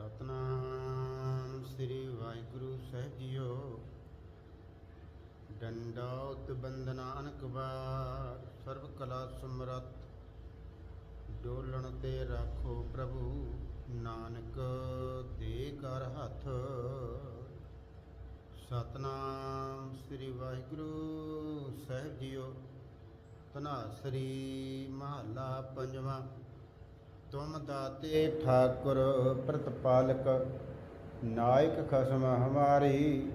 ਸਤਨਾਮ ਸ੍ਰੀ ਵਾਹਿਗੁਰੂ ਸਾਹਿਬ ਜੀਓ। ਡੰਡਾਉਤ ਬੰਦਨਾ ਅਨਕ ਬਾਰ, ਸਰਬ ਕਲਾ ਸਮਰਤ ਡੋਲਣ ਤੇ ਰੱਖੋ ਪ੍ਰਭੂ, ਨਾਨਕ ਦੇ ਕਰ ਹੱਥ। ਸਤਨਾਮ ਸ੍ਰੀ ਵਾਹਿਗੁਰੂ ਸਾਹਿਬ ਜੀਓ। ਤਨਾਸਰੀ ਮਹੱਲਾ ਪੰਜਵਾਂ। ਤੁਮ ਦਾਤੇ ਠਾਕੁਰ ਪ੍ਰਤਪਾਲਕ, ਨਾਇਕ ਖਸਮ ਹਮਾਰੀ,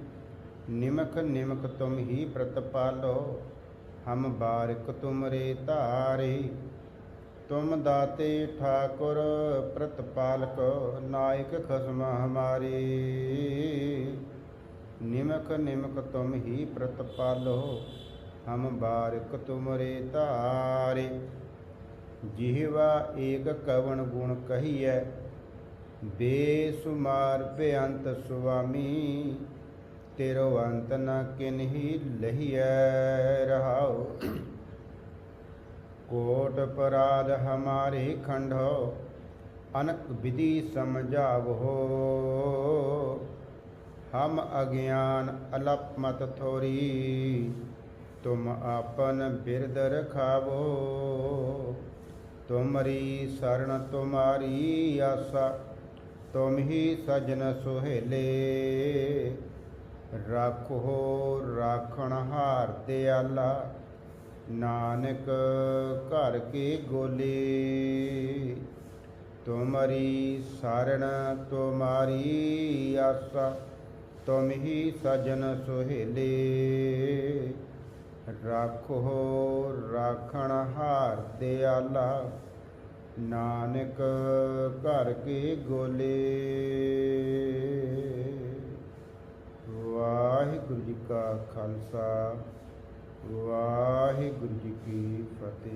ਨਿਮਕ ਨਿਮਕ ਤੁਮ ਹੀ ਪ੍ਰਤਪਾਲੋ, ਹਮ ਬਾਰਿਕ ਤੁਮਰੇ ਧਾਰੇ। ਤੁਮ ਦਾਤੇ ਠਾਕੁਰ ਪ੍ਰਤਪਾਲਕ, ਨਾਇਕ ਖਸਮ ਹਮਾਰੀ, ਨਿਮਕ ਨਿਮਕ ਤੁਮ ਹੀ ਪ੍ਰਤਪਾਲੋ, ਹਮ ਬਾਰਿਕ ਤੁਮਰੇ ਧਾਰੇ। ਜਿਹਵਾ ਏਕ ਕਵਣ ਗੁਣ ਕਹੀਐ, ਬੇਸੁਮਾਰ ਬੇਅੰਤ ਸੁਆਮੀ, ਤੇਰੋ ਅੰਤ ਨ ਕਿਨਹੀ ਲਹੀਐ ਰਹਾਉ। ਕੋਟ ਪਰਾਧ ਹਮਾਰੇ ਖੰਡੋ, ਅਨਕ ਵਿਧੀ ਸਮਝਾਵੋ। ਹਮ ਅਗਿਆਨ ਅਲਪ ਮਤ ਥੋਰੀ, ਤੁਮ ਆਪਨ ਬਿਰਦ ਰਖਾਵੋ। ਤੁਮਰੀ ਸਰਣ ਤੁਮਾਰੀ ਆਸਾ ਤੁਮ ਹੀ ਸਜਨ ਸੁਹੇਲੇ। ਰੱਖੋ ਰਾਖਣ ਹਾਰ ਦਿਆਲਾ, ਨਾਨਕ ਘਰ ਕੇ ਗੋਲੇ। ਤੁਮਰੀ ਸਰਣ ਤੁਮਾਰੀ ਆਸਾ ਤੁਮ ਹੀ ਸਜਨ ਸੁਹੇਲੇ। ਰੱਖੋ ਆਖਣ ਹਾਰ ਦਿਆਲਾ, ਨਾਨਕ ਘਰ ਕੇ ਗੋਲੇ? ਵਾਹਿਗੁਰੂ ਜੀ ਕਾ ਖਾਲਸਾ, ਵਾਹਿਗੁਰੂ ਜੀ ਕੀ ਫਤਿਹ।